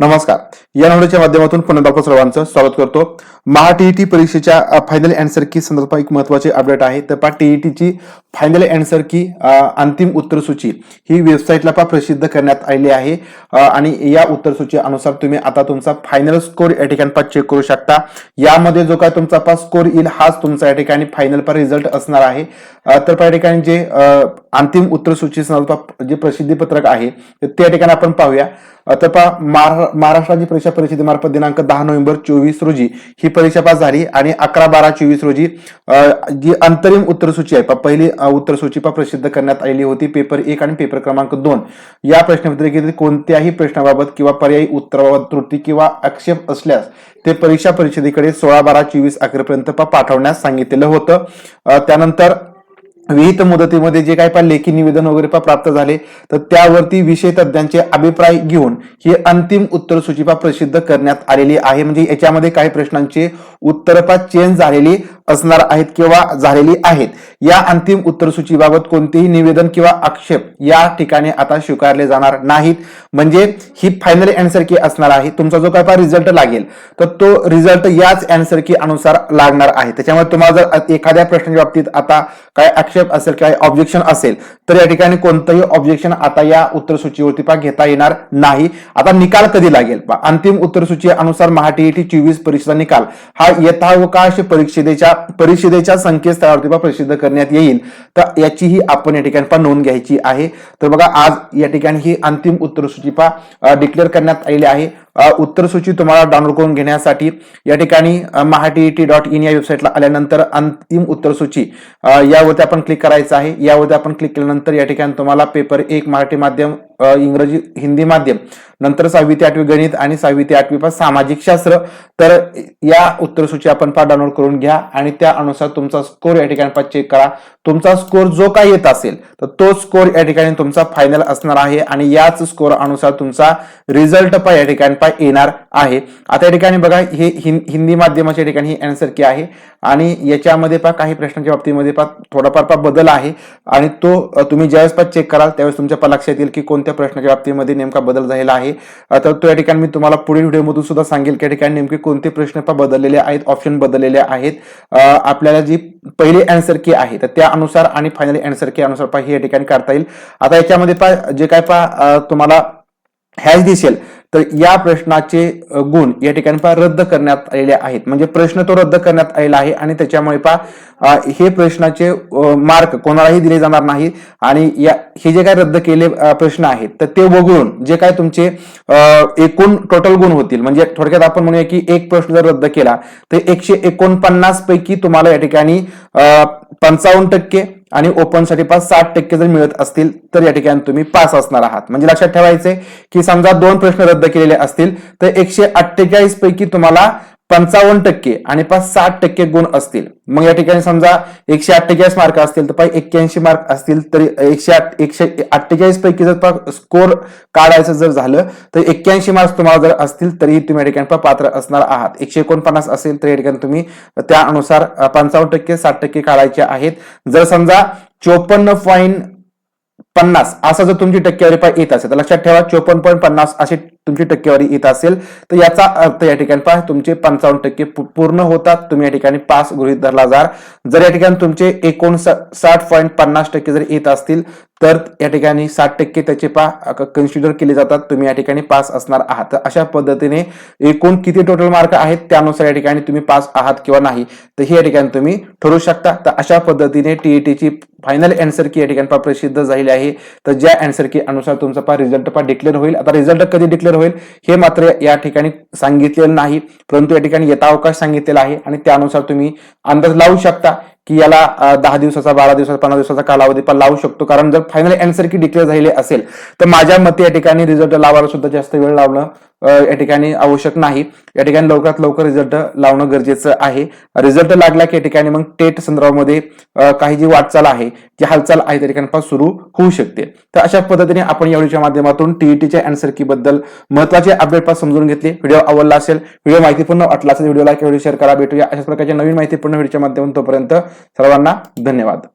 नमस्कार. या नोडच्या माध्यमातून पुन्हा डॉक्टर सर्वांचं स्वागत करतो. महा टीईटी परीक्षेच्या फायनल अँसर की संदर्भात एक महत्त्वाचे अपडेट आहे. तर पहा टीईटीची फायनल अँसर की अंतिम उत्तरसूची ही वेबसाईटला पहा प्रसिद्ध करण्यात आलेली आहे. आणि या उत्तर सूची अनुसार तुम्ही आता तुमचा फायनल स्कोर या ठिकाणी पहा चेक करू शकता. यामध्ये जो काय तुमचा पहा स्कोर येईल हाच तुमचा या ठिकाणी फायनल पर रिझल्ट असणार आहे. तर या ठिकाणी जे अंतिम उत्तर सूची संदर्भात जे प्रसिद्धी पत्रक आहे ते या ठिकाणी आपण पाहूया. तर पहा महारा- महाराष्ट्र राज्य परीक्षा परिषदेमार्फत दिनांक दहा नोव्हेंबर चोवीस रोजी ही परीक्षा पास झाली आणि अकरा बारा चोवीस रोजी जी अंतरिम उत्तरसूची आहे पहिली उत्तरसूची प्रसिद्ध करण्यात आलेली होती. पेपर एक आणि पेपर क्रमांक दोन. या प्रश्नपत्रिकेतील कोणत्याही प्रश्नाबाबत किंवा पर्यायी उत्तराबाबत त्रुटी किंवा आक्षेप असल्यास ते परीक्षा परिषदेकडे सोळा बारा चोवीस अकरापर्यंत पाठवण्यास सांगितलेलं होतं. त्यानंतर विहित मुदतीमध्ये जे काय पा लेखी निवेदन वगैरे पा प्राप्त झाले तर त्यावरती विषय तज्ज्ञांचे अभिप्राय घेऊन ही अंतिम उत्तर सूची पा प्रसिद्ध करण्यात आलेली आहे. म्हणजे याच्यामध्ये काही प्रश्नांचे उत्तर पा चेंज झालेली असणार आहेत किंवा झालेली आहेत. या अंतिम उत्तरसूचीबाबत कोणतेही निवेदन किंवा आक्षेप या ठिकाणी आता स्वीकारले जाणार नाहीत. म्हणजे ही फायनल अँसर की असणार आहे. तुमचा जो काय पहा रिझल्ट लागेल तर तो रिझल्ट याच अँसर की अनुसार लागणार आहे. त्याच्यामुळे तुम्हाला जर एखाद्या प्रश्नाच्या बाबतीत आता काय आक्षेप असेल काय ऑब्जेक्शन असेल तर या ठिकाणी कोणतंही ऑब्जेक्शन आता या उत्तरसूचीवरती पा घेता येणार नाही. आता निकाल कधी लागेल? अंतिम उत्तरसूची अनुसार महाटीईटी चोवीस परीक्षेचा निकाल. हा यथावकाश परिषदेच्या परिषदेच्या संकेतस्थळावरती पहा प्रसिद्ध करण्यात येईल. तर याचीही आपण या ठिकाणी पहा नोंद घ्यायची आहे. तर बघा आज या ठिकाणी ही अंतिम उत्तर सूची डिक्लेअर करण्यात आलेली आहे. उत्तर सूची तुम्हाला डाउनलोड करून घेण्यासाठी या ठिकाणी महाटीईटी डॉट इन या वेबसाईटला आल्यानंतर अंतिम उत्तर सूची यावरती आपण क्लिक करायचं आहे. यावरती आपण क्लिक केल्यानंतर या ठिकाणी तुम्हाला पेपर एक मराठी माध्यम इंग्रजी हिंदी माध्यम नंतर सहावी ते आठवी गणित आणि सहावी ते आठवी पास सामाजिक शास्त्र. तर या उत्तर सूची आपण पहा डाउनलोड करून घ्या आणि त्या अनुसार तुमचा स्कोर या ठिकाणी पहा चेक करा. तुमचा स्कोर जो काय येत असेल तर तो स्कोर या ठिकाणी तुमचा फायनल असणार आहे आणि याच स्कोर अनुसार तुमचा रिझल्ट पा या ठिकाणी. पहा येणार आहे. आता या ठिकाणी बघा हे हिंदी माध्यमाच्या ठिकाणी ही अँसर की आहे. आणि याच्यामध्ये पहा काही प्रश्नांच्या बाबतीमध्ये पहा थोडाफार पहा बदल आहे. आणि तो तुम्ही ज्यावेळेस पहा चेक कराल त्यावेळेस तुमच्या पहा लक्षात येईल की कोणत्या प्रश्नाच्या बाबतीमध्ये नेमका बदल झालेला आहे. तर तो या ठिकाणी मी तुम्हाला पुढील व्हिडिओमधून सुद्धा सांगेल की या ठिकाणी नेमके कोणते प्रश्न पहा बदललेले आहेत ऑप्शन बदललेले आहेत. आपल्याला जी पहिली अँसर की आहे तर त्यानुसार आणि फायनली अँसर की अनुसार पहा हे या ठिकाणी करता येईल. आता याच्यामध्ये पहा जे काय पहा तुम्हाला हॅच दिसेल. तर या प्रश्नाचे गुण या ठिकाणी पहा रद्द करण्यात आलेले आहेत. म्हणजे प्रश्न तो रद्द करण्यात आलेला आहे आणि त्याच्यामुळे पहा हे प्रश्नाचे मार्क कोणालाही दिले जाणार नाही आणि या हे जे काय रद्द केले प्रश्न आहेत तर ते वगळून जे काय तुमचे एकूण टोटल गुण होतील म्हणजे थोडक्यात आपण म्हणूया की एक प्रश्न जर रद्द केला तर एकशे एकोणपन्नास पैकी तुम्हाला या ठिकाणी पंचावन्न टक्के आणि ओपनसाठी पास साठ टक्के जर मिळत असतील तर या ठिकाणी तुम्ही पास असणार आहात. म्हणजे लक्षात ठेवायचे की समजा दोन प्रश्न रद्द केलेले असतील तर एकशे अठ्ठेचाळीस पैकी तुम्हाला पंचावन्न टक्के आणि पाच साठ टक्के गुण असतील. मग या ठिकाणी समजा एकशे अठ्ठेचाळीस मार्क असतील तर पाय एक्क्याऐंशी मार्क असतील तरी एकशे आठ एकशे अठ्ठेचाळीस पैकी जर स्कोर काढायचं जर झालं तर एक्क्याऐंशी मार्क्स तुम्हाला जर असतील तरीही तुम्ही या ठिकाणी पात्र असणार आहात. एकशे एकोणपन्नास असेल तर या ठिकाणी तुम्ही त्यानुसार पंचावन्न टक्के साठ टक्के काढायचे आहेत. जर समजा चोपन्न पॉईंट पन्नास असं जर तुमची टक्केवारी पाय येत असेल तर लक्षात ठेवा चोपन्न पॉईंट पन्नास अशी तुमची टक्केवारी येत असेल तर याचा अर्थ या ठिकाणी पहा तुमचे पंचावन्न टक्के पूर्ण होतात. तुम्ही या ठिकाणी पास गृहित धरला जर या ठिकाणी तुमचे एकोणसाठ पॉईंट पन्नास टक्के जर येत असतील तर या ठिकाणी साठ टक्के त्याचे पा कन्सिडर केले जातात. तुम्ही या ठिकाणी पास असणार आहात. तर अशा पद्धतीने एकूण किती टोटल मार्क आहेत त्यानुसार या ठिकाणी तुम्ही पास आहात किंवा नाही तर हे या ठिकाणी तुम्ही ठरवू शकता. तर अशा पद्धतीने टीईटीची फायनल अँसर की या ठिकाणी पा प्रसिद्ध झालेली आहे. तर ज्या अँसर की अनुसार तुमचा पा रिझल्ट पहा डिक्लेअर होईल. आता रिझल्ट कधी डिक्लेअर होईल हे मात्र या ठिकाणी सांगितलेलं नाही. परंतु या ठिकाणी येता अवकाश सांगितलेला आहे आणि त्यानुसार तुम्ही अंदाज लावू शकता. की याला दहा दिवसाचा बारा दिवसाचा पंधरा दिवसाचा कालावधी पण लावू शकतो. कारण जर फायनल अँसर की डिक्लेअर झालेले असेल तर माझ्या मते या ठिकाणी रिझल्ट लावायला सुद्धा जास्त वेळ लावणं या ठिकाणी आवश्यक नाही. या ठिकाणी लवकरात लवकर रिझल्ट लावणं गरजेचं आहे. रिझल्ट लागला की या ठिकाणी मग टेट संदर्भामध्ये काही जी वाटचाल आहे जी हालचाल आहे त्या ठिकाणी सुरू होऊ शकते. तर अशा पद्धतीने आपण या व्हिडिओच्या माध्यमातून टीईटीच्या अँसर की बद्दल महत्त्वाचे अपडेट पास समजून घेतले. व्हिडिओ आवडला असेल व्हिडिओ माहितीपूर्ण वाटला असेल व्हिडिओ लाईक व्हिडिओ शेअर करा. भेटूया अशाच प्रकारच्या नवीन माहितीपूर्ण व्हिडिओच्या माध्यमातून तोपर्यंत सर्वांना धन्यवाद.